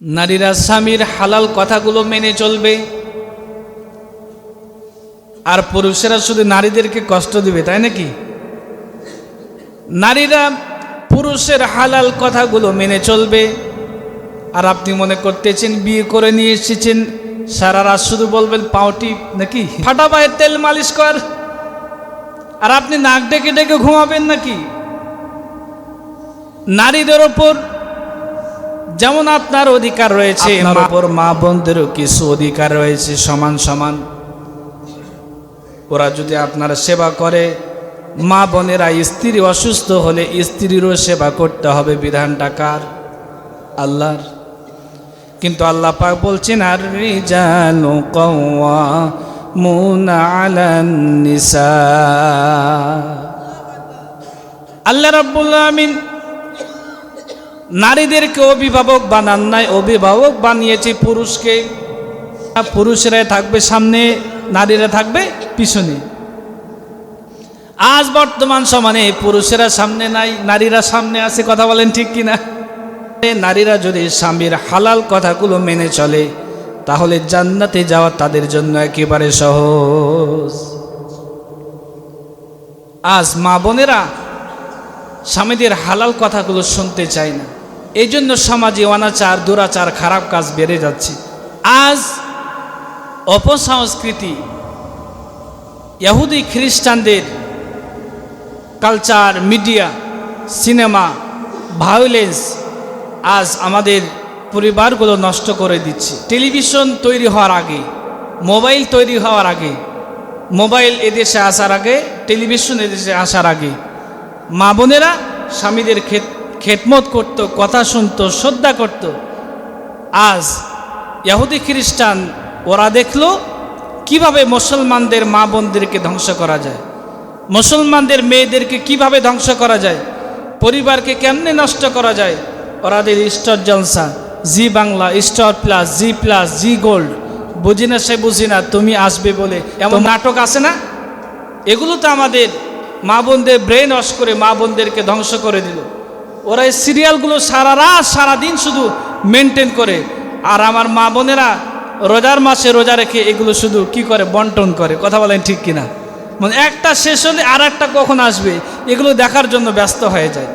নারীরা স্বামীর হালাল কথাগুলো মেনে চলবে। আর পুরুষেরা শুধু নারীদেরকে কষ্ট দিবে, তাই নাকি? নারীরা পুরুষের হালাল কথাগুলো মেনে চলবে। আর আপনি মনে করতেছেন, বিয়ে করে নিয়ে এসেছেন, সারা রাত শুধু বলবেন, পাউটি নাকি? ফাটা পায়ের তেল মালিশ কর। আর আপনি নাক ডেকে ডেকে ঘুমাবেন নাকি? নারীদের ওপর যেমন আপনার অধিকার রয়েছে আপনার ওপর মা বোনদেরও কিছু অধিকার রয়েছে সমান সমান। ওরা যদি আপনার সেবা করে মা বোনেরা স্ত্রী অসুস্থ হলে স্ত্রীরও সেবা করতে হবে বিধানটা কার? আল্লাহর। কিন্তু আল্লাহ পাক বলছেন আর রিজালু কওয়ামুনা আলান নিসা। আল্লাহ রাব্বুল আমিন নারীদেরকে অভিভাবক বানান নাই, অভিভাবক বানিয়েছে পুরুষকে। পুরুষরাই থাকবে সামনে, নারীরা থাকবে পিছনে। আজ বর্তমান সমানে পুরুষেরা সামনে নাই, নারীরা সামনে আছে, কথা বলেন ঠিক কিনা? নারীরা যদি স্বামীর হালাল কথাগুলো মেনে চলে, তাহলে জান্নাতে যাওয়া তাদের জন্য একেবারে সহজ। আজ মা বোনেরা স্বামীদের হালাল কথাগুলো শুনতে চায় না। এই জন্য সমাজে অনাচার, দুরাচার, খারাপ কাজ বেড়ে যাচ্ছে। আজ অপসংস্কৃতি, ইহুদি খ্রিস্টানদের কালচার, মিডিয়া, সিনেমা, ভায়োলেন্স আজ আমাদের পরিবারগুলো নষ্ট করে দিচ্ছে। টেলিভিশন তৈরি হওয়ার আগে, মোবাইল তৈরি হওয়ার আগে, মোবাইল এদেশে আসার আগে, টেলিভিশন এদেশে আসার আগে, মা বোনেরা স্বামীদের ক্ষেত খেতমত করত কথা শুনতো শ্রদ্ধা করত। আজ ইহুদি খ্রিস্টান ওরা দেখল কীভাবে মুসলমানদের মা বোনদেরকে ধ্বংস করা যায়। মুসলমানদের মেয়েদেরকে কীভাবে ধ্বংস করা যায়? পরিবারকে কেমনে নষ্ট করা যায়? ওরাদের Star Jalsha Zee Bangla Star Plus Zee Plus Zee Gold. বুঝি না সে বুঝি না তুমি আসবে বলে এমন নাটক আছে না? এগুলো তো আমাদের মা বোনদের ব্রেন ওয়াশ করে মা বোনদেরকে ধ্বংস করে দিল। ওরা এই সিরিয়ালগুলো সারা রাত সারাদিন শুধু মেনটেন করে। আর আমার মা বোনেরা রোজার মাসে রোজা রেখে এগুলো শুধু কি করে? বন্টন করে। কথা বলেন ঠিক কিনা? মানে একটা শেষ হলে আর একটা কখন আসবে? এগুলো দেখার জন্য ব্যস্ত হয়ে যায়।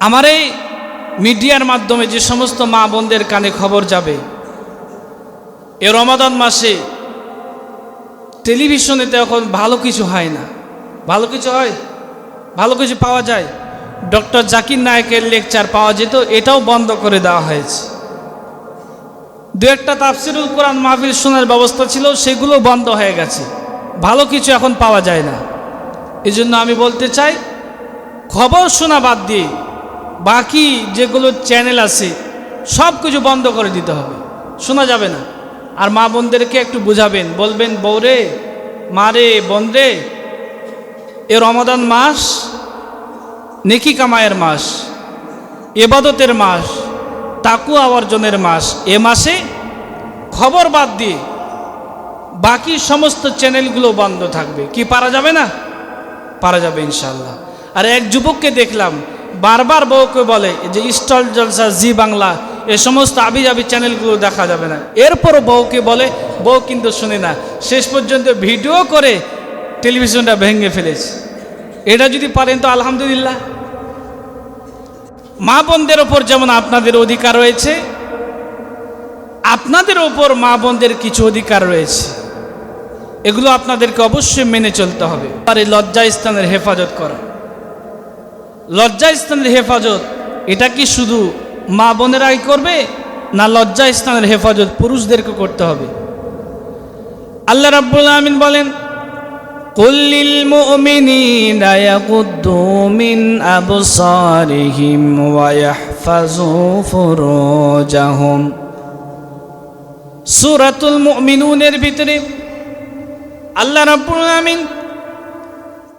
আমার এই মিডিয়ার মাধ্যমে যে সমস্ত মা বোনদের কানে খবর যাবে, এ রমাদান মাসে টেলিভিশনেতে এখন ভালো কিছু হয় না। ভালো কিছু হয়? ভালো কিছু পাওয়া যায়? ডক্টর জাকির নায়কের লেকচার পাওয়া যেত, এটাও বন্ধ করে দেওয়া হয়েছে। দু একটা তাফসিরুল কোরআন মাহফিল শোনার ব্যবস্থা ছিল, সেগুলো বন্ধ হয়ে গেছে। ভালো কিছু এখন পাওয়া যায় না। এই জন্য আমি বলতে চাই, খবর শোনা বাদ দিয়ে বাকি যেগুলো চ্যানেল আছে, সব কিছু বন্ধ করে দিতে হবে। শোনা যাবে না। আর মা বোনদেরকে একটু বুঝাবেন, বলবেন বৌরে মা রে, বোন রে এ রমাদান মাস, নেকি কামায়ের মাস, এবাদতের মাস তাকু অর্জনের মাস। এ মাসে খবর বাদ দিয়ে বাকি সমস্ত চ্যানেলগুলো বন্ধ থাকবে। কি পারা যাবে না? পারা যাবে ইনশাল্লাহ আর এক যুবককে দেখলাম, বারবার বউকে বলে যে, স্টল, জলসা, জি বাংলা, এ সমস্ত আবি যাবি চ্যানেলগুলো দেখা যাবে না। এরপরও বউকে বলে, বউ কিন্তু শুনে না। শেষ পর্যন্ত ভিডিও করে টেলিভিশনটা ভেঙে ফেলেছে। এটা যদি পারেন তো আলহামদুলিল্লাহ। মা বোনদের ওপর যেমন আপনাদের অধিকার রয়েছে, আপনাদের ওপর মা বোনদের কিছু অধিকার রয়েছে। এগুলো আপনাদেরকে অবশ্যই মেনে চলতে হবে। আর এই লজ্জা স্থানের হেফাজত করা। লজ্জা স্থানের হেফাজত, এটা কি শুধু মা বোনেরাই করবে, না লজ্জা স্থানের হেফাজত পুরুষদেরকে করতে হবে? আল্লাহ রাব্বুল আমিন বলেন قل للمؤمنين يغضوا من أبصارهم ويحفظوا فروجهم সূরাতুল মুমিনুনের ভিতরে আল্লাহ রাব্বুল আমিন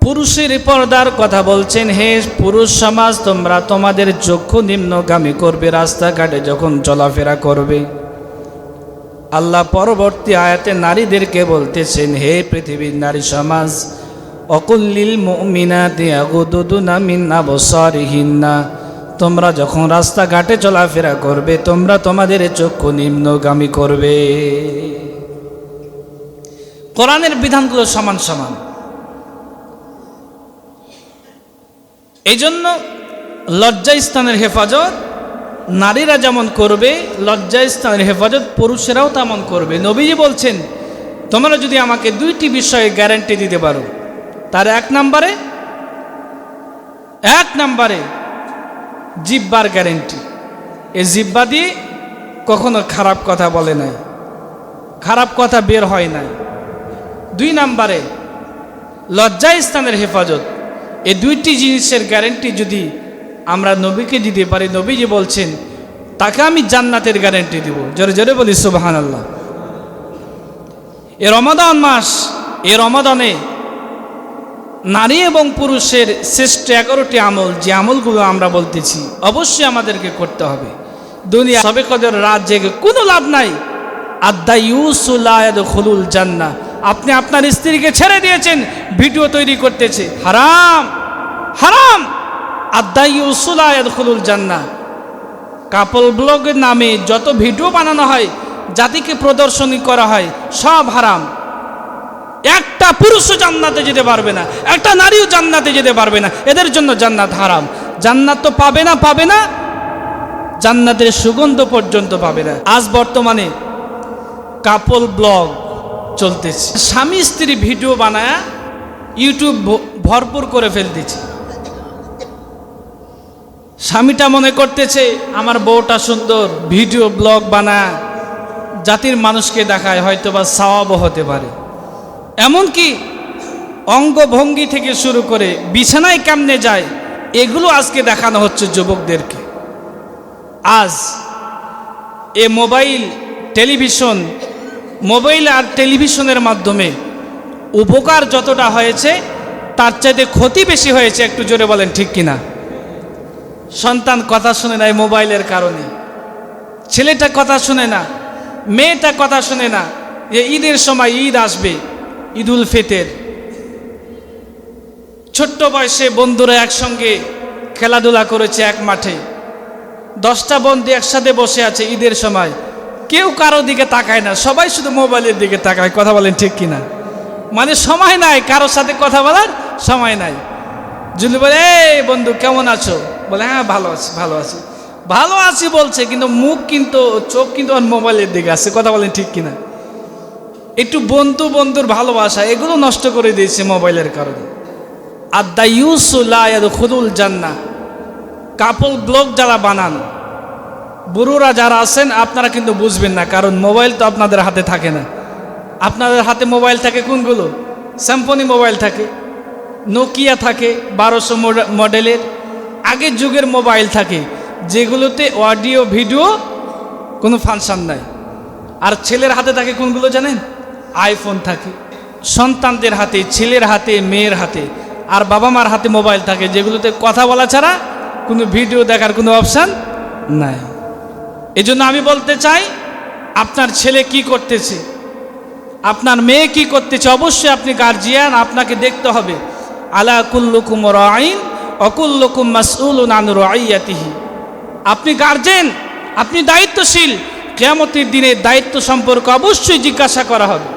পুরুষের পর্দার কথা বলছেন হে পুরুষ সমাজ তোমরা তোমাদের চক্ষু নিম্নগামী করবে রাস্তাঘাটে যখন চলাফেরা করবে আল্লাহ পরবর্তী আয়াতে নারীদেরকে বলতেছেন, হে পৃথিবীর নারী সমাজ অকুল্লিল মিনাতে আগুদুদুনা মিন আবসারিহিন্না। তোমরা যখন রাস্তাঘাটে চলাফেরা করবে, তোমরা তোমাদের চক্ষু নিম্নগামী করবে। কোরআনের বিধানগুলো সমান সমান। এই জন্য লজ্জা স্থানের হেফাজত নারীরা যেমন করবে লজ্জা স্থানের হেফাজত পুরুষেরাও তেমন করবে। নবীজি বলছেন, তোমরা যদি আমাকে দুইটি বিষয়ে গ্যারান্টি দিতে পারো, তার এক নম্বরে এক নম্বরে জিব্বার গ্যারেন্টি এ জিব্বা দিয়ে কখনো খারাপ কথা বলে নাই, খারাপ কথা বের হয় নাই। দুই নম্বরে লজ্জা স্থানের হেফাজত। এই দুইটি জিনিসের গ্যারেন্টি যদি আমরা নবীকে দিতে পারি, নবীজি বলছেন, তাকে আমি জান্নাতের গ্যারেন্টি দিব। জোরে জোরে বলি সুবাহান আল্লাহ এ রমাদান মাস, এ রমাদানে নারী এবং পুরুষের শ্রেষ্ঠ এগারোটি আমল, যে আমলগুলো আমরা বলতেছি, অবশ্যই আমাদেরকে করতে হবে। দুনিয়া সবে কদের, রাত জেগে কোনো লাভ নাই। আদা ইউসুলায়দ খুলুল জান্না আপনি আপনার স্ত্রীকে ছেড়ে দিয়েছেন, ভিডিও তৈরি করতেছে। হারাম হারাম। আদা ইউসুলায়দ খুলুল জান্না কাপল ব্লগের নামে যত ভিডিও বানানো হয়, জাতিকে প্রদর্শনী করা হয়, সব হারাম। একটা পুরুষও জান্নাতে যেতে পারবে না, একটা নারীও জান্নাতে যেতে পারবে না, এদের জন্য জান্নাত হারাম। জান্নাত তো পাবে না পাবে না, জান্নাতের সুগন্ধ পর্যন্ত পাবে না। আজ বর্তমানে কাপল ব্লগ চলতেছে। স্বামী স্ত্রী ভিডিও বানায় ইউটিউব ভরপুর করে ফেলতেছে। স্বামীটা মনে করতেছে, আমার বউটা সুন্দর, ভিডিও, ব্লগ বানা জাতির মানুষকে দেখায় হয়তো বা সাওয়াবও হতে পারে। এমনকি অঙ্গভঙ্গি থেকে শুরু করে বিছানায় কামনে যায়, এগুলো আজকে দেখানো হচ্ছে যুবকদেরকে। আজ এ মোবাইল টেলিভিশন, মোবাইল আর টেলিভিশনের মাধ্যমে উপকার যতটা হয়েছে, তার চাইতে ক্ষতি বেশি হয়েছে, একটু জোরে বলেন ঠিক কিনা? সন্তান কথা শুনে না এই মোবাইলের কারণে। ছেলেটা কথা শুনে না, মেয়েটা কথা শুনে না যে ঈদের সময় ঈদ আসবে, ঈদুল ফেতের। ছোট্ট বয়সে বন্ধুরা একসঙ্গে খেলাধুলা করেছে এক মাঠে। দশটা বন্ধু একসাথে বসে আছে ঈদের সময়। কেউ কারও দিকে তাকায় না, সবাই শুধু মোবাইলের দিকে তাকায়, কথা বলেন ঠিক কিনা? মানে সময় নাই, কারোর সাথে কথা বলার সময় নাই। যদি বলে, এই বন্ধু, কেমন আছো? বলে হ্যাঁ ভালো আছি ভালো আছি। ভালো আছি বলছে, কিন্তু মুখ কিন্তু, চোখ কিন্তু মোবাইলের দিকে আছে, কথা বলেন ঠিক কিনা? একটু বন্ধু বন্ধুর ভালোবাসা, এগুলো নষ্ট করে দিয়েছে মোবাইলের কারণে। আদা ইউসুল্লাহ খুদুল জান্না কাপল ব্লগ যারা বানান, বুড়োরা যারা আছেন, আপনারা কিন্তু বুঝবেন না, কারণ মোবাইল তো আপনাদের হাতে থাকে না। আপনাদের হাতে মোবাইল থাকে কোনগুলো? স্যাম্পনি মোবাইল থাকে নোকিয়া থাকে, বারোশো মডেলের। আগের যুগের মোবাইল থাকে, যেগুলোতে অডিও, ভিডিও কোনো ফাংশন নাই। আর ছেলের হাতে থাকে কোনগুলো জানেন? আইফোন থাকে। সন্তানদের হাতে, ছেলের হাতে, মেয়ের হাতে। আর বাবা মার হাতে মোবাইল থাকে, যেগুলোতে কথা বলা ছাড়া কোনো ভিডিও দেখার কোনো অপশান নাই। এজন্য আমি বলতে চাই, আপনার ছেলে কি করতেছে? আপনার মেয়ে কি করতেছে? অবশ্যই আপনি গার্জিয়ান আপনাকে দেখতে হবে। আলা কুল্লুকুম রাইন অকুল্লুকুম মাসউল নানুর আইয়াতিহি আপনি গার্জেন আপনি দায়িত্বশীল। কেয়ামতের দিনে দায়িত্ব সম্পর্কে অবশ্যই জিজ্ঞাসা করা হবে।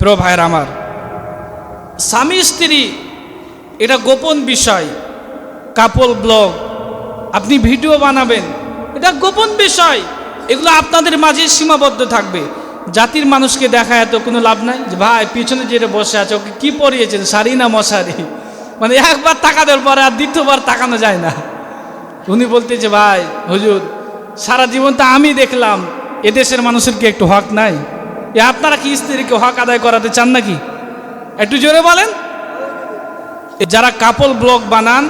প্র ভাইয়ের আমার, স্বামী স্ত্রী, এটা গোপন বিষয়। কাপল ব্লগ আপনি ভিডিও বানাবেন, এটা গোপন বিষয়। এগুলো আপনাদের মাঝে সীমাবদ্ধ থাকবে। জাতির মানুষকে দেখা এত কোনো লাভ নাই ভাই, পিছনে যেটা বসে আছে, ওকে কী পরিয়েছেন? শাড়ি না মশারি? মানে একবার টাকা দেওয়ার পরে আর দ্বিতীয়বার তাকানো যায় না। উনি বলতেছে, ভাই, হুজুর, সারা জীবন তো আমি দেখলাম এদেশের মানুষের কি একটু হক নাই? এ আপনারা কি স্ত্রীকে হক আদায় করাতে চান নাকি? একটু জোরে বলেন। যারা কাপল ব্লগ বানান,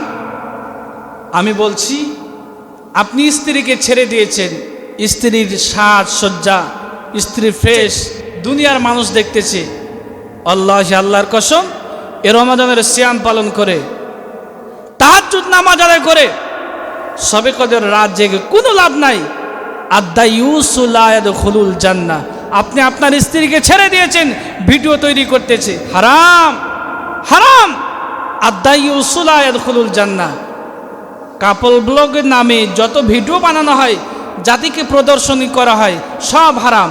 আমি বলছি, আপনি স্ত্রীকে ছেড়ে দিয়েছেন। স্ত্রীর সাজ সজ্জা স্ত্রীর ফ্রেশ, দুনিয়ার মানুষ দেখতেছে। আল্লাহ আল্লাহর কসম এ রমাদানের সিয়াম পালন করে তাহাজুদ নামাজ আদায় করে, সবে কদের রাত জেগে কোনো লাভ নাই। আদা ইউসুলায়দ খুলুল জান্না আপনি আপনার স্ত্রীকে ছেড়ে দিয়েছেন, ভিডিও তৈরি করতেছে। হারাম হারাম। আদা ইউসুলায়দ খুলুল জান্না কাপল ব্লগের নামে যত ভিডিও বানানো হয়, জাতিকে প্রদর্শনী করা হয়, সব হারাম।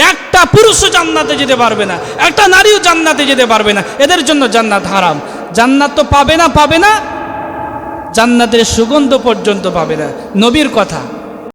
একটা পুরুষও জান্নাতে যেতে পারবে না, একটা নারীও জান্নাতে যেতে পারবে না, এদের জন্য জান্নাত হারাম। জান্নাত তো পাবে না পাবে না, জান্নাতের সুগন্ধ পর্যন্ত পাবে না। নবীর কথা।